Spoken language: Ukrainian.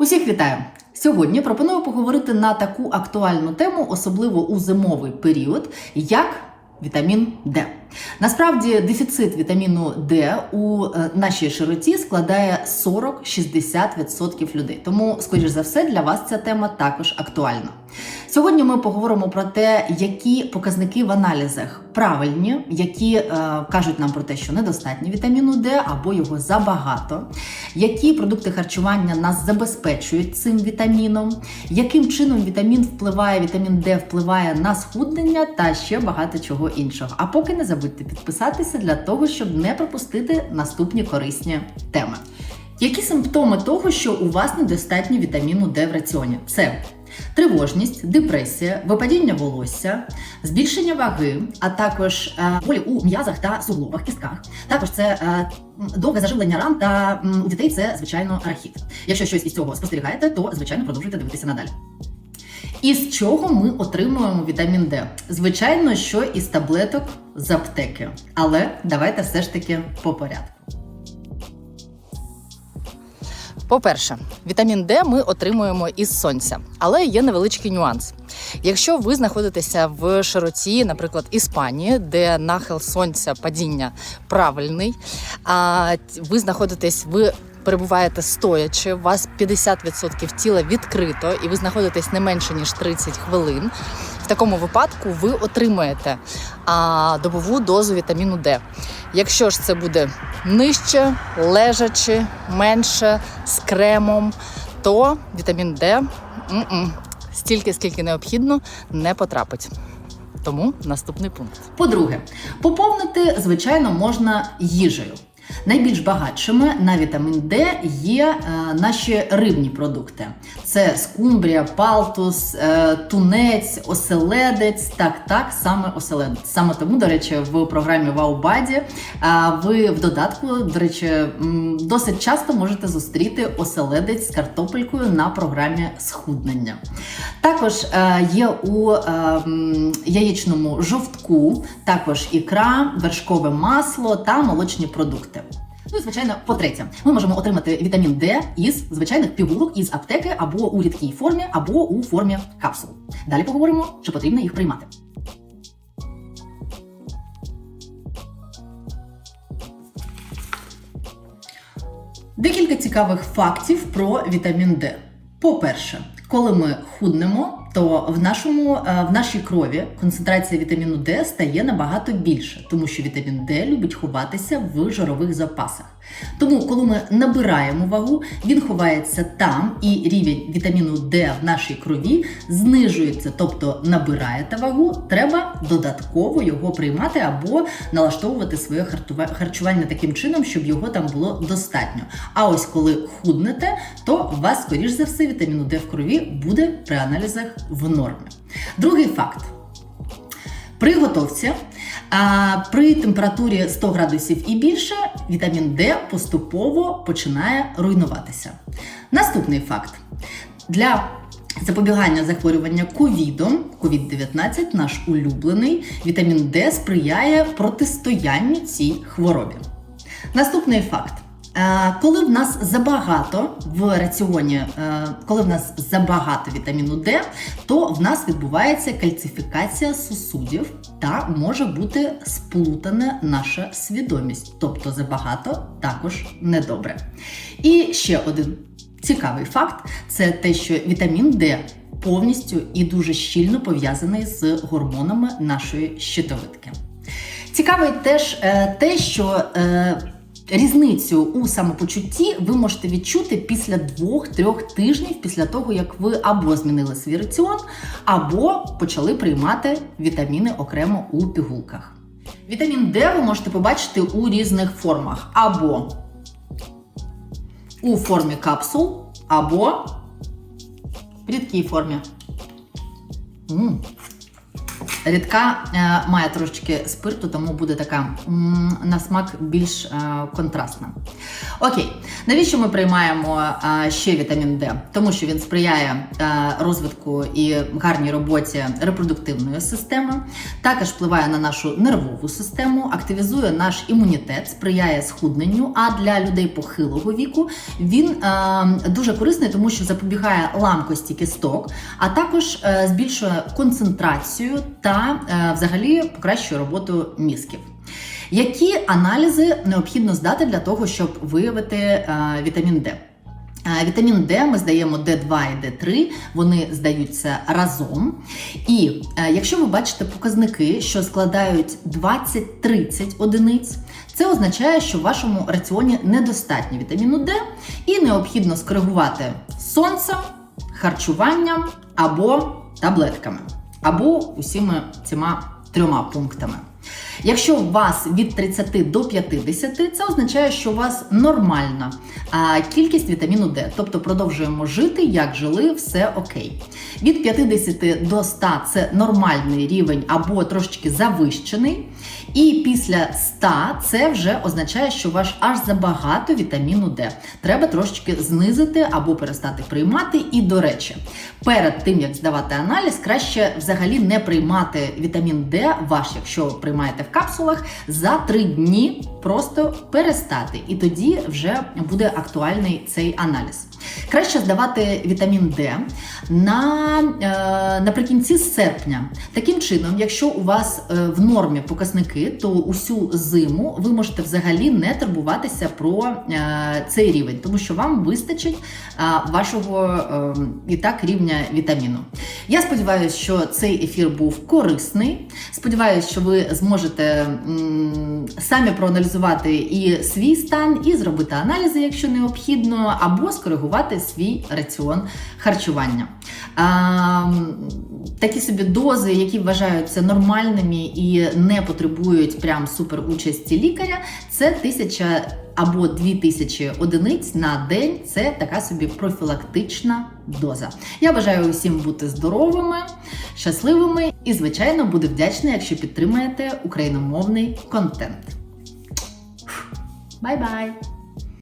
Усіх вітаю! Сьогодні пропоную поговорити на таку актуальну тему, особливо у зимовий період, як вітамін Д. Насправді дефіцит вітаміну Д у е, нашій широті складає 40-60% людей. Тому, скоріш за все, для вас ця тема також актуальна. Сьогодні ми поговоримо про те, які показники в аналізах правильні, які е, кажуть нам про те, що недостатньо вітаміну Д або його забагато, які продукти харчування нас забезпечують цим вітаміном, яким чином вітамін впливає, вітамін Д впливає на схуднення та ще багато чого іншого. А поки не забудьте підписатися для того, щоб не пропустити наступні корисні теми. Які симптоми того, що у вас недостатньо вітаміну Д в раціоні? Це тривожність, депресія, випадіння волосся, збільшення ваги, а також е, болі у м'язах та суглобах, кістках. Також це е, довге заживлення ран та у дітей це звичайно рахіт. Якщо щось із цього спостерігаєте, то звичайно продовжуйте дивитися надалі. Із чого ми отримуємо вітамін Д? Звичайно, що із таблеток з аптеки. Але давайте все ж таки по порядку. По-перше, вітамін Д ми отримуємо із сонця, але є невеличкий нюанс. Якщо ви знаходитеся в широті, наприклад, Іспанії, де нахил сонця падіння правильний, а ви знаходитесь ви. Перебуваєте стоячи, у вас 50% тіла відкрито, і ви знаходитесь не менше ніж 30 хвилин. Такому випадку ви отримаєте а, добову дозу вітаміну Д. Якщо ж це буде нижче, лежачи, менше, з кремом, то вітамін Д м-м, стільки, скільки необхідно, не потрапить. Тому наступний пункт. По-друге, поповнити, звичайно, можна їжею. Найбільш багатшими на вітамін Д є е, наші рибні продукти: це скумбрія, палтус, е, тунець, оселедець. Так, так, саме оселедець. Саме тому, до речі, в програмі Ваубаді е, ви в додатку, до речі, досить часто можете зустріти оселедець з картопелькою на програмі схуднення. Також є у яєчному жовтку, також ікра, вершкове масло та молочні продукти. Ну і звичайно, по-третє, ми можемо отримати вітамін Д із звичайних пігулок із аптеки або у рідкій формі, або у формі капсул. Далі поговоримо, чи потрібно їх приймати. Декілька цікавих фактів про вітамін Д. По-перше, коли ми худнемо, то в нашому е, в нашій крові концентрація вітаміну Д стає набагато більше, тому що вітамін Д любить ховатися в жирових запасах. Тому, коли ми набираємо вагу, він ховається там, і рівень вітаміну Д в нашій крові знижується, тобто набираєте вагу, треба додатково його приймати або налаштовувати своє харчування таким чином, щоб його там було достатньо. А ось коли худнете, то у вас, скоріш за все, вітаміну Д в крові буде при аналізах в нормі. Другий факт. При готовці а, при температурі 100 градусів і більше вітамін Д поступово починає руйнуватися. Наступний факт. Для запобігання захворювання ковідом, COVID-19, наш улюблений, вітамін Д сприяє протистоянню цій хворобі. Наступний факт. Е, Коли в нас забагато в раціоні, е, коли в нас забагато вітаміну Д, то в нас відбувається кальцифікація сусудів та може бути сплутана наша свідомість. Тобто забагато також недобре. І ще один цікавий факт це те, що вітамін Д повністю і дуже щільно пов'язаний з гормонами нашої щитовидки. Цікавий теж е, те, що різницю у самопочутті ви можете відчути після двох-трьох тижнів після того, як ви або змінили свій раціон, або почали приймати вітаміни окремо у пігулках. Вітамін Д ви можете побачити у різних формах, або у формі капсул, або в рідкій формі. Рідка е, має трошечки спирту, тому буде така на смак більш е, контрастна. Окей, навіщо ми приймаємо а, ще вітамін Д? Тому що він сприяє а, розвитку і гарній роботі репродуктивної системи, також впливає на нашу нервову систему, активізує наш імунітет, сприяє схудненню. А для людей похилого віку він а, дуже корисний, тому що запобігає ламкості кісток, а також е, збільшує концентрацію та е, взагалі покращує роботу мізків. Які аналізи необхідно здати для того, щоб виявити е, вітамін Д? Е, Вітамін Д ми здаємо Д2 і Д3, вони здаються разом. І е, якщо ви бачите показники, що складають 20-30 одиниць, це означає, що в вашому раціоні недостатньо вітаміну Д і необхідно скоригувати сонцем, харчуванням або таблетками, або усіма цими трьома пунктами. Якщо у вас від 30 до 50, це означає, що у вас нормальна кількість вітаміну Д, тобто продовжуємо жити, як жили, все окей. Від 50 до 100 це нормальний рівень або трошечки завищений. І після 100 це вже означає, що у вас аж забагато вітаміну Д. Треба трошечки знизити або перестати приймати. І, до речі, перед тим як здавати аналіз, краще взагалі не приймати вітамін Д ваш, якщо приймаєте в капсулах, за три дні просто перестати. І тоді вже буде актуальний цей аналіз. Краще здавати вітамін Д на, е, наприкінці серпня. Таким чином, якщо у вас е, в нормі показники, то усю зиму ви можете взагалі не турбуватися про е, цей рівень, тому що вам вистачить вашого е, і так рівня вітаміну. Я сподіваюся, що цей ефір був корисний. Сподіваюся, що ви зможете самі проаналізувати і свій стан, і зробити аналізи, якщо необхідно, або скоригувати свій раціон харчування. Такі собі дози, які вважаються нормальними і не потребують прям супер участі лікаря, це тисяча або дві тисячі одиниць на день. Це така собі профілактична доза. Я бажаю усім бути здоровими, щасливими і, звичайно, буду вдячна, якщо підтримаєте україномовний контент. Бай-бай!